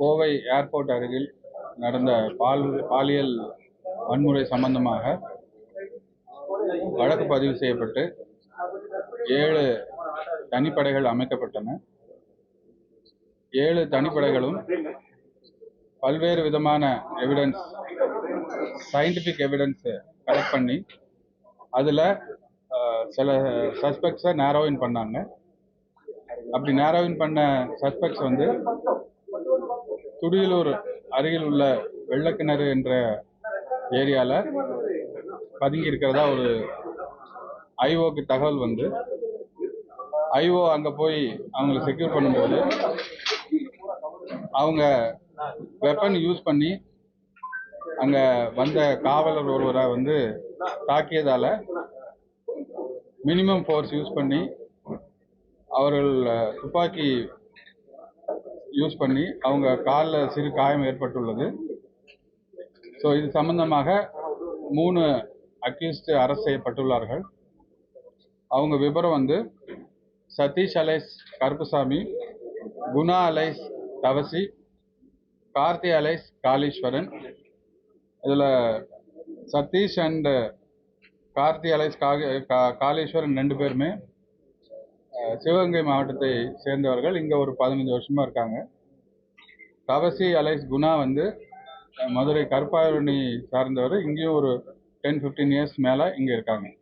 Kovai airport அருகில் நடந்த பால் பாலியல் வன்முறை சம்பந்தமாக வழக்கு பதிவு செய்யப்பட்டு ஏழு தனிப்படைகள் அமைக்கப்பட்டன. ஏழு தனிப்படைகளும் பல்வேறு விதமான எவிடன்ஸ் சயின்டிஃபிக் எவிடன்ஸை கலெக்ட் பண்ணி அதில் சில சஸ்பெக்ட்ஸை நேரோவின் பண்ணாங்க. அப்படி நேரோவின் பண்ண சஸ்பெக்ட்ஸ் வந்து துடியலூர் அருகில் உள்ள வெள்ளக்கிணறு என்ற ஏரியாவில் பதுங்கி இருக்கிறதா ஒரு ஐஓக்கு தகவல் வந்து. ஐஓ அங்கே போய் அவங்கள செக்யூர் பண்ணும்போது அவங்க வெப்பன் யூஸ் பண்ணி அங்கே வந்த காவலர் ஒருவரை வந்து தாக்கியதால் மினிமம் ஃபோர்ஸ் யூஸ் பண்ணி அவர்கள் துப்பாக்கி யூஸ் பண்ணி அவங்க காலில் சிறு காயம் ஏற்பட்டுள்ளது. ஸோ இது சம்பந்தமாக மூணு அக்யூஸ்டு அரெஸ்ட் செய்யப்பட்டுள்ளார்கள். அவங்க விவரம் வந்து Satish alias Karuppusamy Guna alias Thavasi Karthi alias Kaleeswaran. இதில் சதீஷ் அண்டு கார்த்தி அலைஸ் காகி கா- காளீஸ்வரன் ரெண்டு பேருமே சிவகங்கை மாவட்டத்தை சேர்ந்தவர்கள். இங்கே ஒரு பதினஞ்சு வருஷமாக இருக்காங்க. தவசி அலைஸ் குணா வந்து மதுரை கருப்பாயூரணி சார்ந்தவர். இங்கேயும் ஒரு டென் ஃபிஃப்டீன் இயர்ஸ் மேலே இங்கே இருக்காங்க.